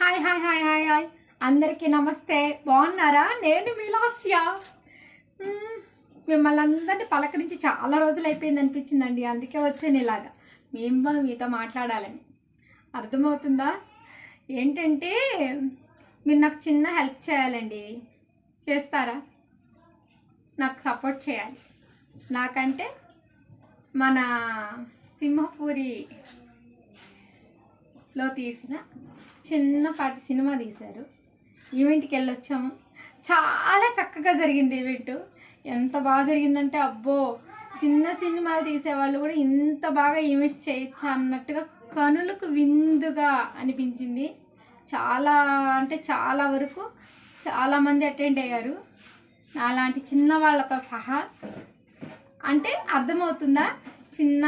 Hi hi hi hi hi అందరికీ నమస్తే. బాగున్నారా? నేను విలాస్య మిమ్మల్ని అందరినీ పలకరించి చాలా రోజులు అయిపోయింది అనిపించిందండి. అందుకే వచ్చాను ఇలాగా. మేము మీతో మాట్లాడాలని. అర్థమవుతుందా? ఏంటంటే మీరు నాకు చిన్న హెల్ప్ చేయాలండి. చేస్తారా? నాకు సపోర్ట్ చేయాలి. నాకంటే మన సింహపూరి లో తీసిన చిన్నపాటి సినిమా తీశారు. ఈవెంట్కి వెళ్ళొచ్చాము. చాలా చక్కగా జరిగింది ఈవెంట్. ఎంత బాగా జరిగిందంటే అబ్బో! చిన్న సినిమాలు తీసేవాళ్ళు కూడా ఇంత బాగా ఈవెంట్స్ చేయొచ్చా అన్నట్టుగా కనులకు విందుగా అనిపించింది. చాలా అంటే చాలా వరకు చాలామంది అటెండ్ అయ్యారు. నాలాంటి చిన్న వాళ్ళతో సహా. అంటే అర్థమవుతుందా? చిన్న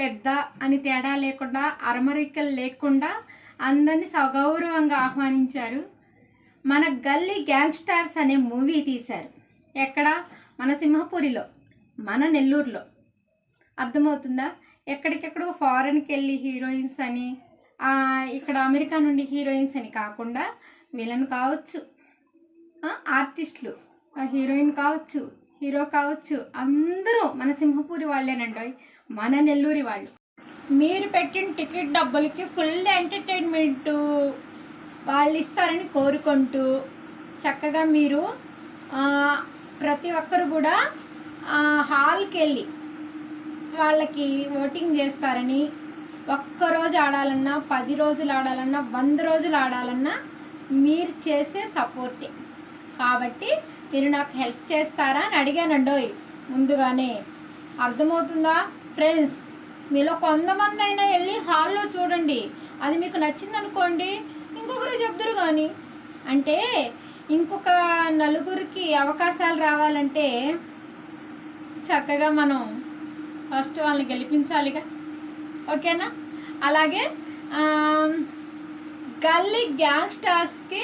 పెద్ద అని తేడా లేకుండా అరమరికలు లేకుండా అందరినీ సగౌరవంగా ఆహ్వానించారు. మన గల్లీ గ్యాంగ్స్టార్స్ అనే మూవీ తీశారు. ఎక్కడ? మన సింహపురిలో మన నెల్లూరులో. అర్థమవుతుందా? ఎక్కడికెక్కడో ఫారెన్కి వెళ్ళి హీరోయిన్స్ అని ఇక్కడ అమెరికా నుండి హీరోయిన్స్ అని కాకుండా విలన్ కావచ్చు. ఆర్టిస్టులు హీరోయిన్ కావచ్చు. హీరో కావచ్చు. అందరూ మన సింహపూరి వాళ్ళేనండి. మన నెల్లూరి వాళ్ళు. మీరు పెట్టిన టికెట్ డబ్బులకి ఫుల్ ఎంటర్టైన్మెంట్ వాళ్ళు ఇస్తారని కోరుకుంటూ చక్కగా మీరు ప్రతి ఒక్కరు కూడా హాల్కి వెళ్ళి వాళ్ళకి ఓటింగ్ చేస్తారని ఒక్కరోజు ఆడాలన్నా పది రోజులు ఆడాలన్నా వంద రోజులు ఆడాలన్నా మీరు చేసే సపోర్టే. కాబట్టి మీరు నాకు హెల్ప్ చేస్తారా అని అడిగానండోయ్ ముందుగానే అర్థమవుతుందా? ఫ్రెండ్స్ మీలో కొంతమంది అయినా వెళ్ళి హాల్లో చూడండి. అది మీకు నచ్చిందనుకోండి ఇంకొకరు చెప్తురు కానీ అంటే ఇంకొక నలుగురికి అవకాశాలు రావాలంటే చక్కగా మనం ఫస్ట్ వాళ్ళని గెలిపించాలిగా. ఓకేనా? అలాగే గల్లీ గ్యాంగ్స్టర్స్కి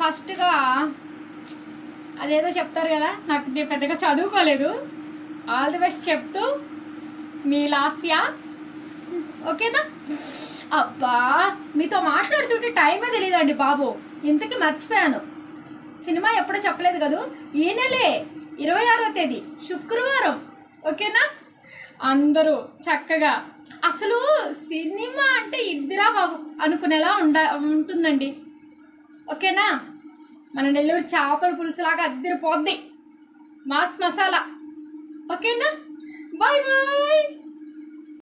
ఫస్ట్గా అదేదో చెప్తారు కదా నాకు నేను పెద్దగా చదువుకోలేదు. ఆల్ ది బెస్ట్ చెప్తూ మీ లాస్యా? ఓకేనా? అబ్బా మీతో మాట్లాడుతుంటే టైమే తెలియదండి బాబు. ఇంతకీ మర్చిపోయాను. సినిమా ఎప్పుడో చెప్పలేదు కదూ? ఈ నెలే ఇరవై ఆరో తేదీ శుక్రవారం. ఓకేనా? అందరూ చక్కగా అసలు సినిమా అంటే ఇద్దరా బాబు అనుకునేలా ఉండ ఉంటుందండి. ఓకేనా? మన నెల్లూరు చేపల పులుసులాగా అద్దరిపోద్ది. మాస్ మసాలా. ఓకేనా? Bye bye.